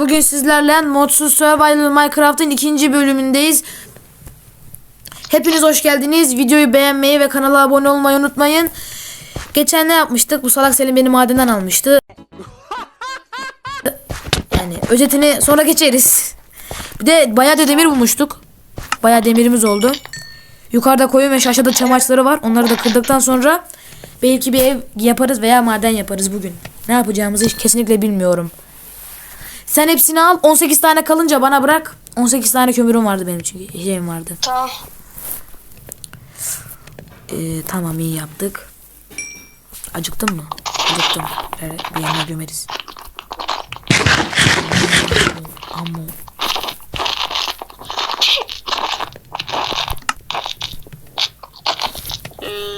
bugün sizlerle Modsuz Survival Minecraft'ın ikinci bölümündeyiz. Hepiniz hoş geldiniz. Videoyu beğenmeyi ve kanala abone olmayı unutmayın. Geçen ne yapmıştık? Bu salak Selim beni madenden almıştı. Yani özetini sonra geçeriz. Bir de bayağı da demir bulmuştuk. Bayağı demirimiz oldu. Yukarıda koyun ve aşağıda çam ağaçları var. Onları da kırdıktan sonra belki bir ev yaparız veya maden yaparız bugün. Ne yapacağımızı kesinlikle bilmiyorum. Sen hepsini al. 18 tane kalınca bana bırak. 18 tane kömürüm vardı benim çünkü. Şeyim vardı. Tamam. Ee, tamam iyi yaptık. Acıktın mı? Acıktım. Evet, bir yerine gömeriz. Amma.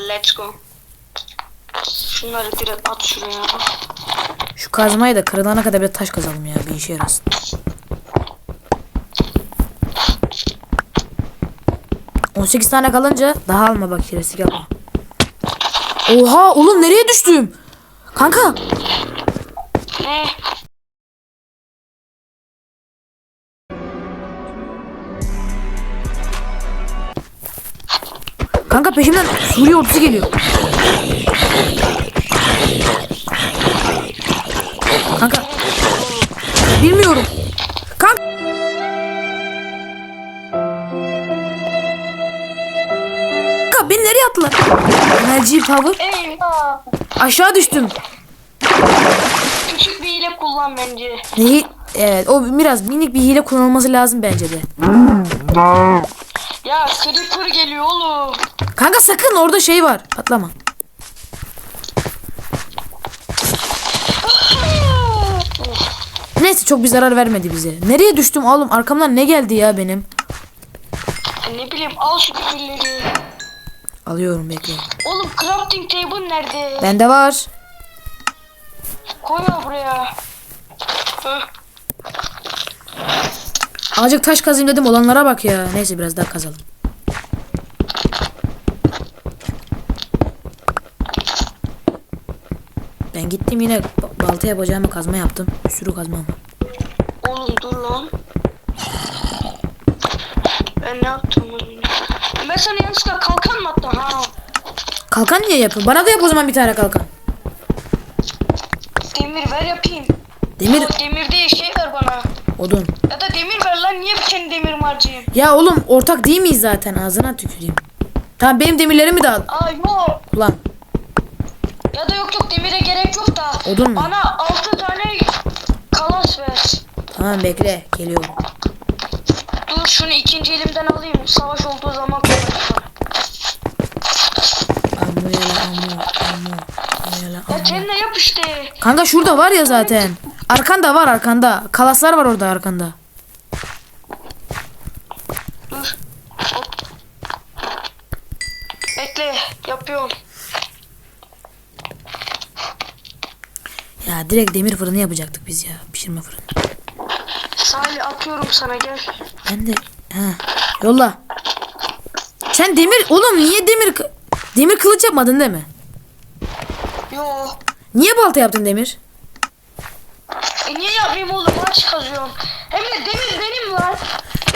Let's go. Şunları direkt at şuraya. Şu kazmayı da kırılana kadar bir taş kazalım ya. Bir işe yarasın. On sekiz tane kalınca daha alma bak şerefsizlik yapma. Oha oğlum nereye düştüm? Kanka Ne? Kanka peşimden Suriye ordusu geliyor. Kanka. Bilmiyorum. Kanka. Kanka beni nereye attılar? Enerji power. Eyvah. Aşağı düştüm. Küçük bir hile kullan bence. Neyi? Evet o biraz minik bir hile kullanılması lazım bence de. Ya creeper geliyor oğlum. Kanka sakın orada şey var. Atlama. Neyse çok bir zarar vermedi bize. Nereye düştüm oğlum? Arkamdan ne geldi ya benim? ne bileyim al şu küpürleri. Alıyorum bekle. Oğlum crafting table nerede? Bende var. Koy ya buraya. Heh. Azıcık taş kazayım dedim olanlara bak ya. Neyse biraz daha kazalım. Gittim yine ba- balta yapacağımı kazma yaptım. Bir sürü kazma var. Oğlum dur lan. Ben ne yaptım? Ben sana yanlışlıkla kalkan mı attım ha? Kalkan niye yapın? Bana da yap o zaman bir tane kalkan. Demir ver yapayım. Demir O demir değil şey ver bana. odun. Ya da demir ver lan niye bir kendi demir harcayayım? Ya oğlum ortak değil miyiz zaten ağzına tüküreyim. Tamam benim demirlerimi de al. Aa yok. Ulan Ya da yok yok demire gerek yok da. Odun mu? Bana 6 tane kalas ver. tamam bekle geliyorum. Dur şunu ikinci elimden alayım. Savaş olduğu zaman kullanırım. Ammo yala ammo ammo. ammo yala, ammo. Ya kendine yap işte. Kanka şurada var ya zaten. Arkanda var arkanda. Kalaslar var orada arkanda. Dur. Hop. Bekle yapıyorum. Ya direkt demir fırını yapacaktık biz ya. Pişirme fırını. Salih atıyorum sana gel. Ben de ha yolla. Sen demir oğlum niye demir demir kılıç yapmadın değil mi? Yo. Niye balta yaptın demir? E niye yapmayayım oğlum aç kazıyorum. Hem de demir benim lan.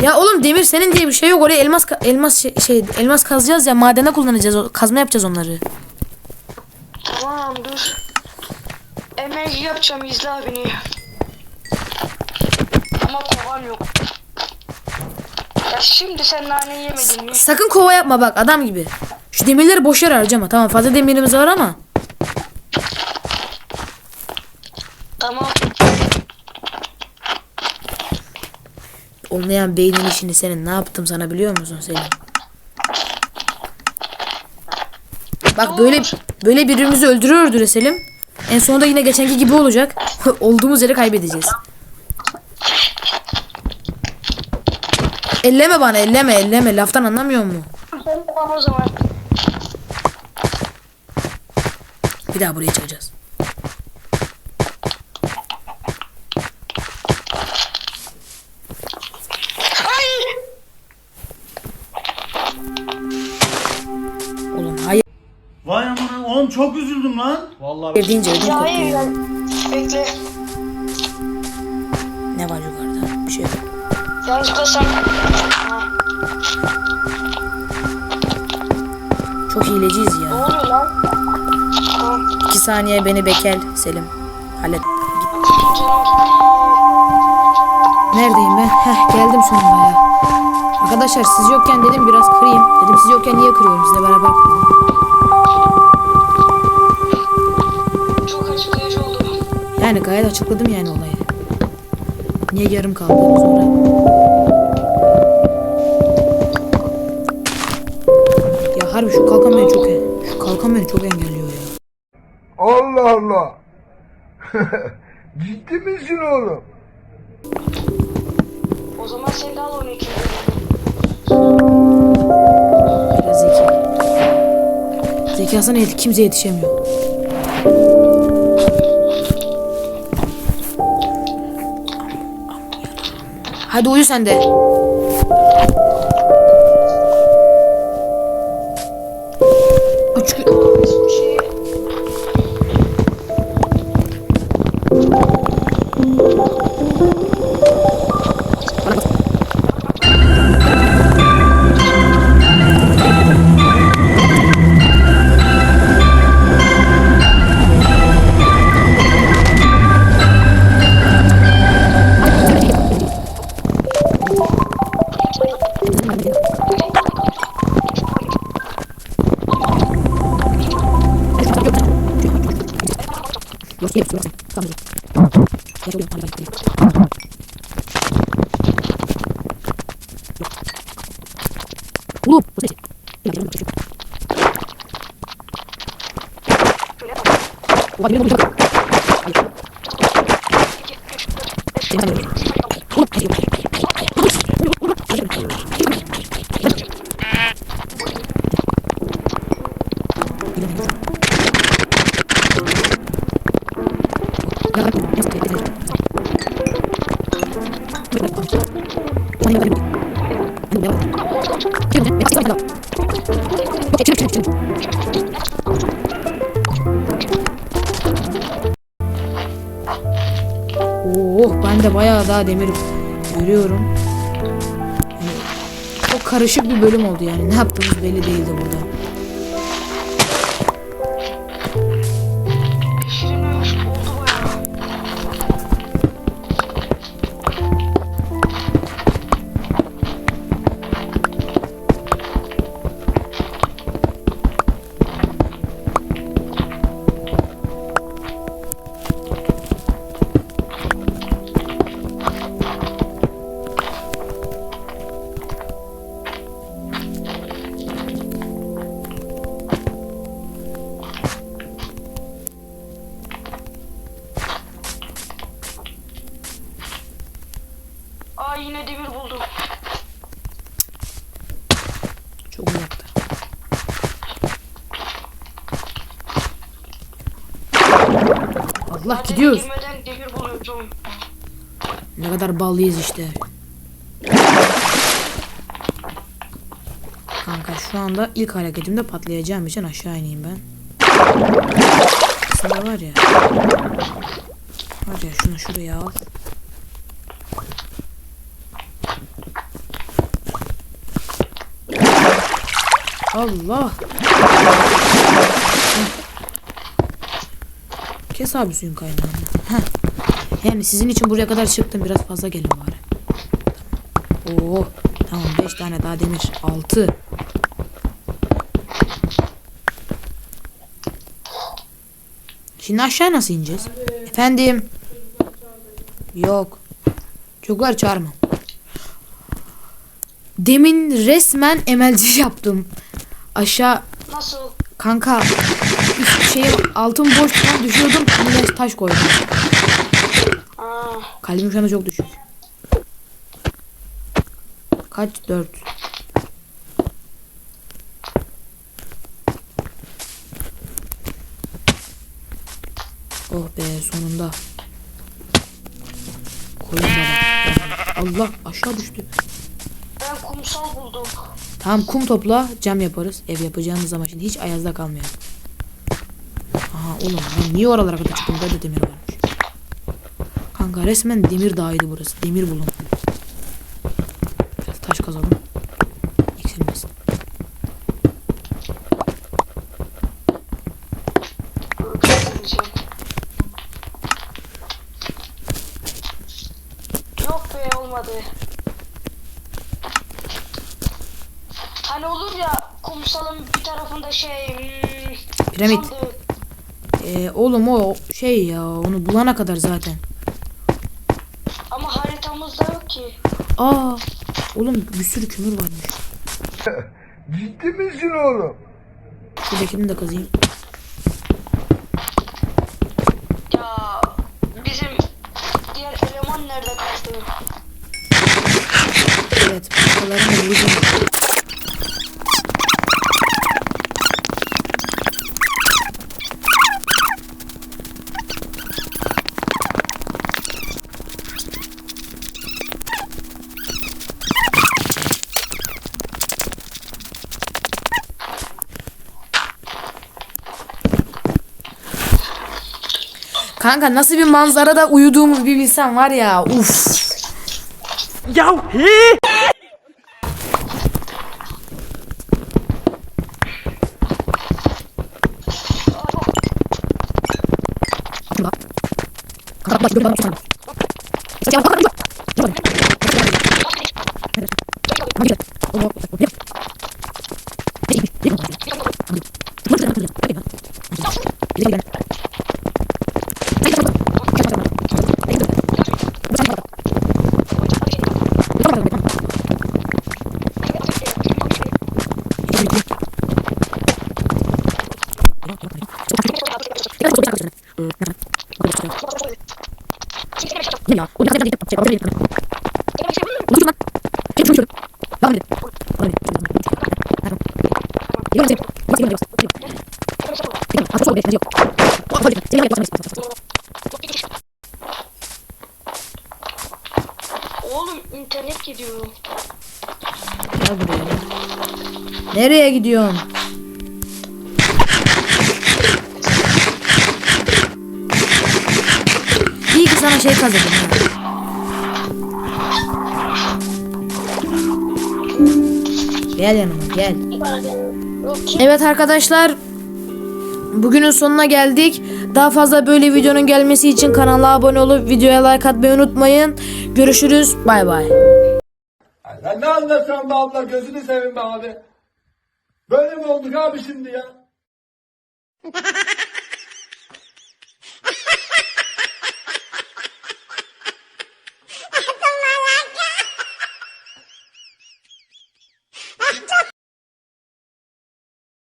Ya oğlum demir senin diye bir şey yok. Oraya elmas elmas şey, şey elmas kazacağız ya madene kullanacağız. Kazma yapacağız onları. Tamam dur. Enerji yapacağım izle abini. Ama kovan yok. Ya şimdi sen nane yemedin mi? Sakın kova yapma bak adam gibi. Şu demirleri boş yere harcama. Tamam fazla demirimiz var ama. Tamam. Olmayan beynin işini senin ne yaptım sana biliyor musun Selim? Bak böyle böyle birbirimizi öldürür öldüre Selim. En sonunda yine geçenki gibi olacak. Olduğumuz yeri kaybedeceğiz. Elleme bana elleme elleme laftan anlamıyor mu? Tamam o zaman. Bir daha buraya çıkacağız. Oğlum çok üzüldüm lan. deyince ödüm Ya kopuyor. hayır ya. Bekle. Ne var yukarıda? Bir şey yok. Yanlışlıkla sen... Ha, Çok hileciyiz ne ya. oluyor lan? İki saniye beni bekel Selim. Hallet. Git. Neredeyim ben? Heh geldim sonunda ya. Arkadaşlar siz yokken dedim biraz kırayım. Dedim siz yokken niye kırıyorum sizle beraber kırayım. Yani gayet açıkladım yani olayı. Niye yarım kaldığını sonra. Ya harbi şu kalkan beni çok şu kalkan beni çok engelliyor ya. Allah Allah. Ciddi misin oğlum? O zaman sen de al onu iki. Biraz zeki. Zekasına yet kimse yetişemiyor. Hadi uyu sen de. Üç gün... Скільки це Камеру. Я роблю, пане Валентин. Ну, посмотрите. Я не могу Вот, я не могу. Я не могу. Oh ben de bayağı daha demir görüyorum. Yani çok karışık bir bölüm oldu yani. Ne yaptığımız belli değildi burada. Aa yine demir buldum. Çok uzakta. Allah Madene gidiyoruz. girmeden demir buluyorum. Ne kadar ballıyız işte. Kanka şu anda ilk hareketimde patlayacağım için aşağı ineyim ben. Aslında var ya. Var ya şunu şuraya al. Allah. Kes abi suyun kaynağını. Heh. Yani sizin için buraya kadar çıktım. Biraz fazla gelin bari. Tamam. Oo, tamam 5 tane daha demir. 6. Şimdi aşağı nasıl ineceğiz? Efendim. Yok. Çocuklar çağırma. Demin resmen emelci yaptım. Aşağı Nasıl? kanka üst şeyi altın boşluğuna düşüyordum. Yine taş koydum. Aa, Kalbim şu anda çok düşük. Kaç? Dört. Oh be sonunda. Koyun baba. Allah aşağı düştü. ben kumsal buldum. Tamam kum topla cam yaparız. Ev yapacağımız zaman şimdi hiç ayazda kalmayalım. Aha oğlum ben niye oralara kadar çıktım? Burada demir varmış. Kanka resmen demir dağıydı burası. Demir bulun. Biraz taş kazalım. Eksilmesin. Yok be olmadı. Hani olur ya kumsalın bir tarafında şey hmm, Piramit. sandık. Ee, oğlum o şey ya onu bulana kadar zaten. Ama haritamızda yok ki. Aa oğlum bir sürü kömür varmış. Ciddi misin oğlum? Şuradakini de kazayım. Ya bizim diğer eleman nerede kaldı? Evet başkalarını da vuracağım. Kanka nasıl bir manzarada uyuduğumu bir bilsen var ya. Uf. Oğlum internet gidiyor. Gel buraya. Nereye gidiyorsun? Şey kazandım. Gel yanıma gel. Evet arkadaşlar. Bugünün sonuna geldik. Daha fazla böyle videonun gelmesi için kanala abone olup videoya like atmayı unutmayın. Görüşürüz. Bay bay. Sen ne anlatıyorsun be abla gözünü seveyim be abi. Böyle mi olduk abi şimdi ya?